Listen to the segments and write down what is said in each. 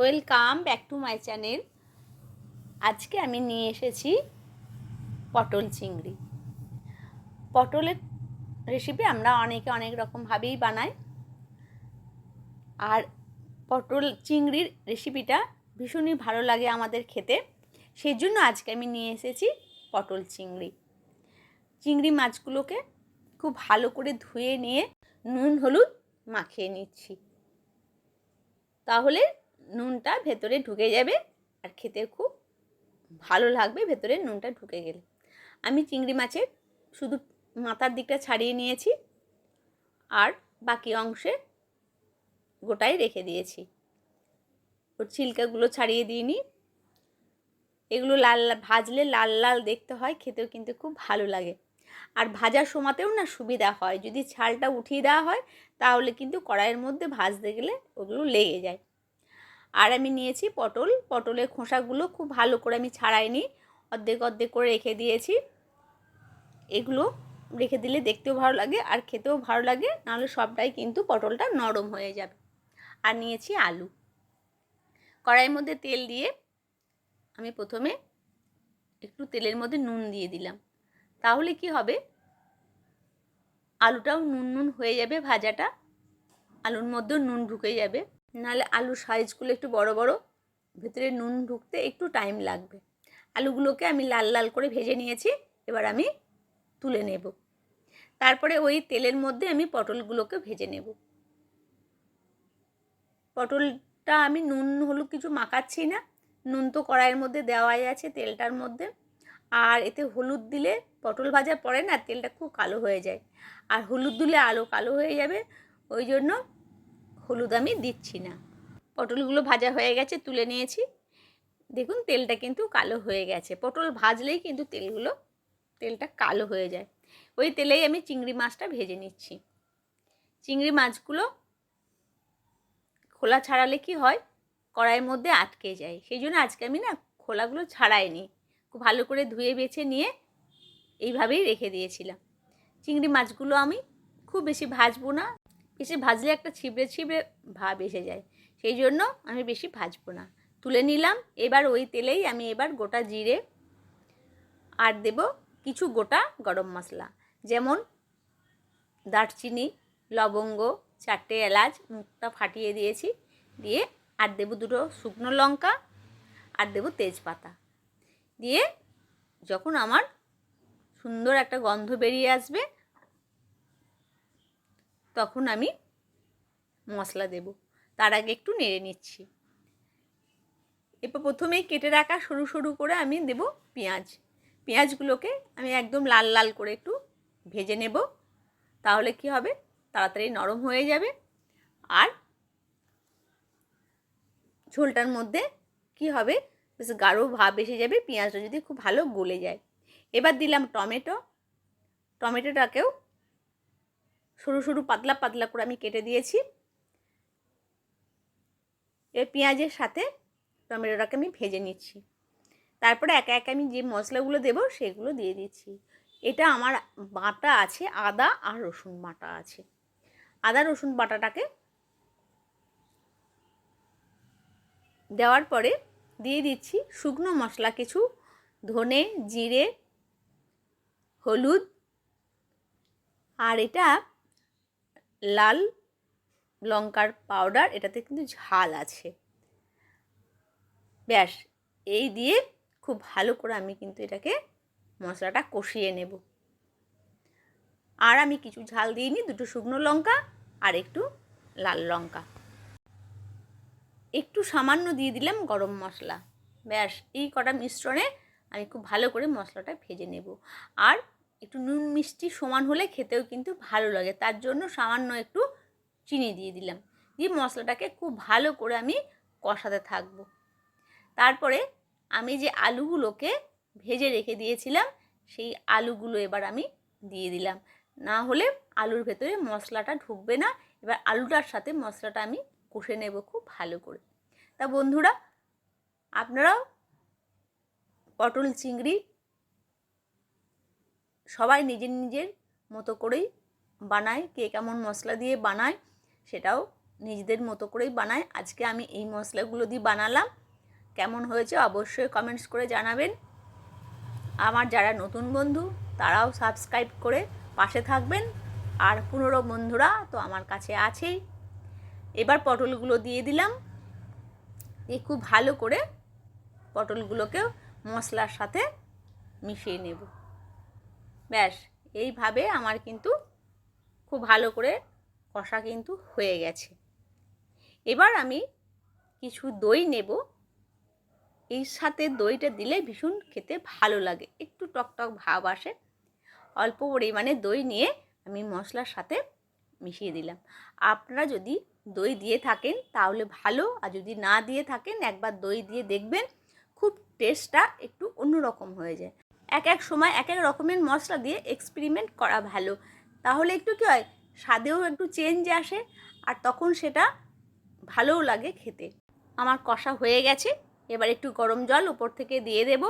Welcome back to my channel. আজকে আমি নিয়ে এসেছি পটল চিংড়ি। পটলের রেসিপি আমরা অনেকে অনেক রকমভাবেই বানাই। আর পটল চিংড়ির রেসিপিটা ভীষণই ভালো লাগে আমাদের খেতে। সেই জন্য আজকে আমি নিয়ে এসেছি পটল চিংড়ি। চিংড়ি মাছগুলোকে খুব ভালো করে ধুয়ে নিয়ে নুন, হলুদ মাখিয়ে নিচ্ছি। তাহলে নুনটা ভেতরে ঢুকে যাবে আর খেতে খুব ভালো লাগবে ভেতরে নুনটা ঢুকে গেলে। আমি চিংড়ি মাছের শুধু মাথার দিকটা ছাড়িয়ে নিয়েছি আর বাকি অংশে গোটাই রেখে দিয়েছি। ওর ছিলকাগুলো ছাড়িয়ে দিইনি। এগুলো লাল ভাজলে লাল লাল দেখতে হয়, খেতেও কিন্তু খুব ভালো লাগে। আর ভাজার সময়তেও না সুবিধা হয়। যদি ছালটা উঠিয়ে দেওয়া হয়, তাহলে কিন্তু কড়াইয়ের মধ্যে ভাজতে গেলে ওগুলো লেগে যায়। আর আমি নিয়েছি পটল। পটলের খোসাগুলো খুব ভালো করে আমি ছাড়াইনি। অর্ধেক অর্ধেক করে রেখে দিয়েছি। এগুলো রেখে দিলে দেখতেও ভালো লাগে আর খেতেও ভালো লাগে। নাহলে সবটাই কিন্তু পটলটা নরম হয়ে যাবে। আর নিয়েছি আলু। কড়াইয়ের মধ্যে তেল দিয়ে আমি প্রথমে একটু তেলের মধ্যে নুন দিয়ে দিলাম। তাহলে কি হবে? আলুটাও নুন নুন হয়ে যাবে ভাজাটা। আলুর মধ্যেও নুন ঢুকে যাবে। নাহলে আলুর সাইজগুলো একটু বড় বড়, ভেতরে নুন ঢুকতে একটু টাইম লাগবে। আলুগুলোকে আমি লাল লাল করে ভেজে নিয়েছি, এবার আমি তুলে নেব। তারপরে ওই তেলের মধ্যে আমি পটলগুলোকে ভেজে নেব। পটলটা আমি নুন হলুদ কিছু মাখাচ্ছি না, নুন তো কড়াইয়ের মধ্যে দেওয়াই আছে তেলটার মধ্যে। আর এতে হলুদ দিলে পটল ভাজা পড়ে না, তেলটা খুব কালো হয়ে যায়। আর হলুদ দিলে আলো কালো হয়ে যাবে, ওই জন্য হলুদ আমি দিচ্ছি না। পটলগুলো ভাজা হয়ে গেছে, তুলে নিয়েছি। দেখুন, তেলটা কিন্তু কালো হয়ে গেছে। পটল ভাজলেই কিন্তু তেলগুলো, তেলটা কালো হয়ে যায়। ওই তেলেই আমি চিংড়ি মাছটা ভেজে নিচ্ছি। চিংড়ি মাছগুলো খোলা ছাড়ালে কি হয়? কড়াইয়ের মধ্যে আটকে যায়। সেই জন্য আজকে আমি না খোলাগুলো ছাড়াইনি। খুব ভালো করে ধুয়ে বেছে নিয়ে এইভাবেই রেখে দিয়েছিলাম। চিংড়ি মাছগুলো আমি খুব বেশি ভাজবো না। বেশি ভাজলে একটা ছিবড়ে ছিবড়ে ভাব এসে যায়। সেই জন্য আমি বেশি ভাজবো না। তুলে নিলাম, এবার ওই তেলেই আমি এবার গোটা জিরে আর দেব কিছু গোটা গরম মশলা। যেমন দারচিনি, লবঙ্গ, চারটে এলাচ, মুখটা ফাটিয়ে দিয়েছি, দিয়ে আর দেবো দুটো শুকনো লঙ্কা, আর দেবো তেজপাতা। দিয়ে যখন আমার সুন্দর একটা গন্ধ বেরিয়ে আসবে তখন আমি মশলা দেব। তার আগে একটু নেড়ে নিচ্ছি। এরপর প্রথমেই কেটে রাখা সরু সরু করে আমি দেব পেঁয়াজ। পেঁয়াজগুলোকে আমি একদম লাল লাল করে একটু ভেজে নেব। তাহলে কি হবে? তাড়াতাড়ি নরম হয়ে যাবে। আর ঝোলটার মধ্যে কি হবে? বেশ গাঢ় ভাব এসে যাবে, পেঁয়াজটা যদি খুব ভালো গলে যায়। এবার দিলাম টমেটো। টমেটোটাকেও সরু সরু পাতলা পাতলা করে আমি কেটে দিয়েছি। এর পেঁয়াজের সাথে টমেটোটাকে আমি ভেজে নিচ্ছি। তারপরে একা একা আমি যে মশলাগুলো দেবো সেগুলো দিয়ে দিচ্ছি। এটা আমার বাটা আছে, আদা আর রসুন বাটা আছে। আদা রসুন বাটাটাকে দেওয়ার পরে দিয়ে দিচ্ছি শুকনো মশলা কিছু, ধনে, জিরে, হলুদ, আর এটা লাল লঙ্কার পাউডার এটাতে কিন্তু ঝাল আছে। ব্যাস, এই দিয়ে খুব ভালো করে আমি কিন্তু এটাকে মশলাটা কষিয়ে নেব। আর আমি কিছু ঝাল দিইনি, দুটো শুকনো লঙ্কা আর একটু লাল লঙ্কা। একটু সামান্য দিয়ে দিলাম গরম মশলা। ব্যাস, এই কটা মিশ্রণে আমি খুব ভালো করে মশলাটা ভেজে নেব। আর একটু নুন মিষ্টি সমান হলে খেতেও কিন্তু ভালো লাগে। তার জন্য সামান্য একটু চিনি দিয়ে দিলাম। দিয়ে মশলাটাকে খুব ভালো করে আমি কষাতে থাকব। তারপরে আমি যে আলুগুলোকে ভেজে রেখে দিয়েছিলাম, সেই আলুগুলো এবার আমি দিয়ে দিলাম। না হলে আলুর ভেতরে মশলাটা ঢুকবে না। এবার আলুটার সাথে মশলাটা আমি কষে নেব খুব ভালো করে। তা বন্ধুরা, আপনারাও পটল, চিংড়ি সবাই নিজের নিজের মতো করেই বানায়, কে কেমন মশলা দিয়ে বানায় সেটাও নিজেদের মতো করেই বানায়। আজকে আমি এই মশলাগুলো দিয়ে বানালাম। কেমন হয়েছে অবশ্যই কমেন্টস করে জানাবেন। আমার যারা নতুন বন্ধু, তারাও সাবস্ক্রাইব করে পাশে থাকবেন। আর পুনরো বন্ধুরা তো আমার কাছে আছেই। এবার পটলগুলো দিয়ে দিলাম। দিয়ে খুব ভালো করে পটলগুলোকেও মশলার সাথে মিশিয়ে নেব। ব্যাস, এইভাবে আমার কিন্তু খুব ভালো করে কষা কিন্তু হয়ে গেছে। এবার আমি কিছু দই নেব। এই সাথে দইটা দিলে ভীষণ খেতে ভালো লাগে, একটু টকটক ভাব আসে। অল্প পরিমাণে দই নিয়ে আমি মশলার সাথে মিশিয়ে দিলাম। আপনারা যদি দই দিয়ে থাকেন তাহলে ভালো, আর যদি না দিয়ে থাকেন একবার দই দিয়ে দেখবেন খুব টেস্টটা একটু অন্যরকম হয়ে যায়। এক এক সময় এক এক রকমের মশলা দিয়ে এক্সপেরিমেন্ট করা ভালো। তাহলে একটু কী হয়? স্বাদেও একটু চেঞ্জ আসে আর তখন সেটা ভালোও লাগে খেতে। আমার কষা হয়ে গেছে, এবার একটু গরম জল উপর থেকে দিয়ে দেব।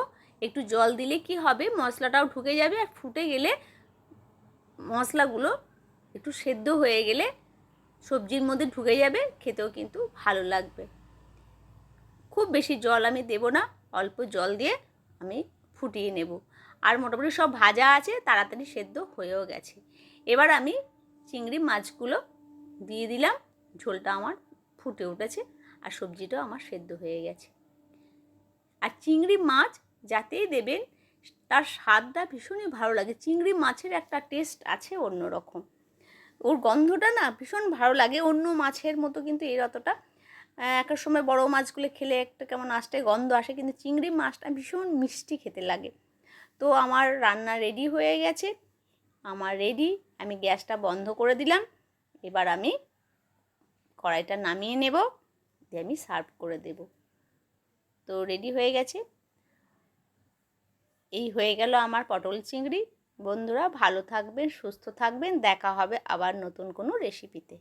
একটু জল দিলে কি হবে? মশলাটাও ঢুকে যাবে আর ফুটে গেলে মশলাগুলো একটু সেদ্ধ হয়ে গেলে সবজির মধ্যে ঢুকে যাবে, খেতেও কিন্তু ভালো লাগবে। খুব বেশি জল আমি দেব না, অল্প জল দিয়ে আমি ফুটিয়ে নেব। আর মোটামুটি সব ভাজা আছে, তাড়াতাড়ি সেদ্ধ হয়েও গেছে। এবার আমি চিংড়ি মাছগুলো দিয়ে দিলাম, ঝোলটা আমার ফুটে উঠেছে আর সবজিটাও আমার সেদ্ধ হয়ে গেছে। আর চিংড়ি মাছ যাতেই দেবেন, তার স্বাদটা ভীষণই ভালো লাগে। চিংড়ি মাছের একটা টেস্ট আছে অন্য রকম ওর গন্ধটা না ভীষণ ভালো লাগে, অন্য মাছের মতো কিন্তু এর অতটা একটা সময় বড় মাছগুলো খেলে একটা কেমন আসতে গন্ধ আসে, কিন্তু চিংড়ি মাছটা ভীষণ মিষ্টি খেতে লাগে। তো আমার রান্না রেডি হয়ে গেছে। আমার রেডি আমি গ্যাসটা বন্ধ করে দিলাম। এবার আমি কড়াইটা নামিয়ে নেব, দিয়ে আমি সার্ভ করে দেব। তো রেডি হয়ে গেছে। এই হয়ে গেল আমার পটল চিংড়ি। বন্ধুরা ভালো থাকবেন, সুস্থ থাকবেন। দেখা হবে আবার নতুন কোনো রেসিপিতে